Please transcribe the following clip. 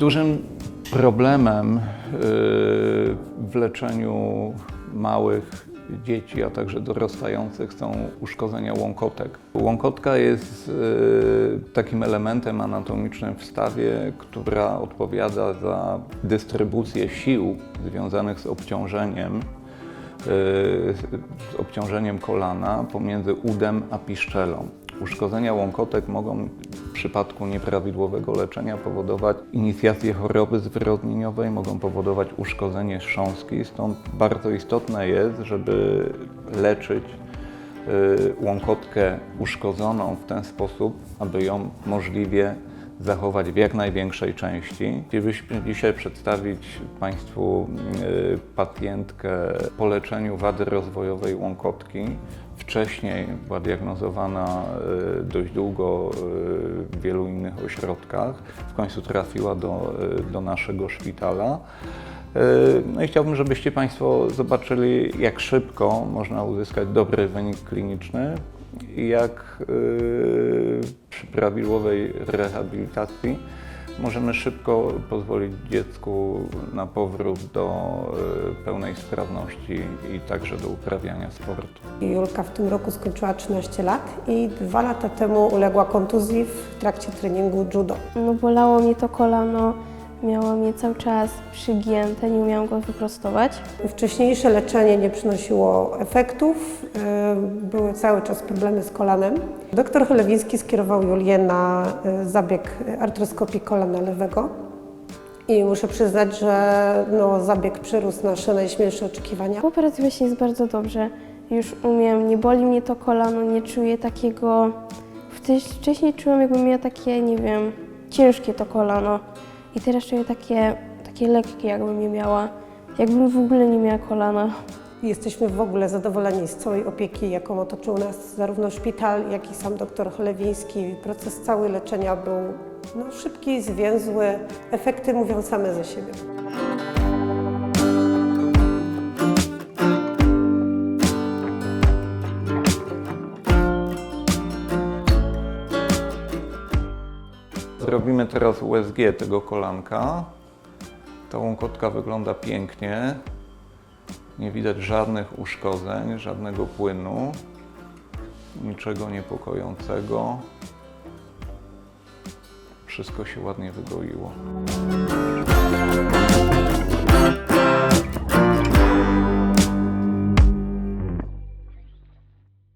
Dużym problemem y, w leczeniu małych dzieci, a także dorastających są uszkodzenia łąkotek. Łąkotka jest y, takim elementem anatomicznym w stawie, która odpowiada za dystrybucję sił związanych z obciążeniem y, z obciążeniem kolana pomiędzy udem a piszczelą. Uszkodzenia łąkotek mogą przypadku nieprawidłowego leczenia powodować inicjację choroby zwyrodnieniowej, mogą powodować uszkodzenie chrząstki, stąd bardzo istotne jest, żeby leczyć y, łąkotkę uszkodzoną w ten sposób, aby ją możliwie zachować w jak największej części. Chcielibyśmy dzisiaj przedstawić Państwu y, pacjentkę po leczeniu wady rozwojowej łąkotki. Wcześniej była diagnozowana y, dość długo y, w wielu innych ośrodkach. W końcu trafiła do, do naszego szpitala. Y, No i chciałbym, żebyście Państwo zobaczyli, jak szybko można uzyskać dobry wynik kliniczny i jak y, przy prawidłowej rehabilitacji możemy szybko pozwolić dziecku na powrót do y, pełnej sprawności i także do uprawiania sportu. Julka w tym roku skończyła 13 lat i dwa lata temu uległa kontuzji w trakcie treningu judo. No bolało mnie to kolano, miałam je cały czas przygięte, nie umiałam go wyprostować. Wcześniejsze leczenie nie przynosiło efektów, y, były cały czas problemy z kolanem. Doktor Cholewiński skierował Julię na y, zabieg artroskopii kolana lewego. I muszę przyznać, że no, zabieg przyrósł nasze najśmielsze oczekiwania. Po operacji właśnie jest bardzo dobrze. Już umiem, nie boli mnie to kolano, nie czuję takiego... Wcześ- Wcześniej czułam jakbym miała takie, nie wiem, ciężkie to kolano. I teraz czuję takie, takie lekkie jakbym je miała. Jakbym w ogóle nie miała kolana. Jesteśmy w ogóle zadowoleni z całej opieki, jaką otoczył nas zarówno szpital, jak i sam doktor Cholewiński. Proces cały leczenia był no, szybki, zwięzły. Efekty mówią same za siebie. Zrobimy teraz USG tego kolanka. Ta łąkotka wygląda pięknie. Nie widać żadnych uszkodzeń, żadnego płynu, niczego niepokojącego. Wszystko się ładnie wygoiło.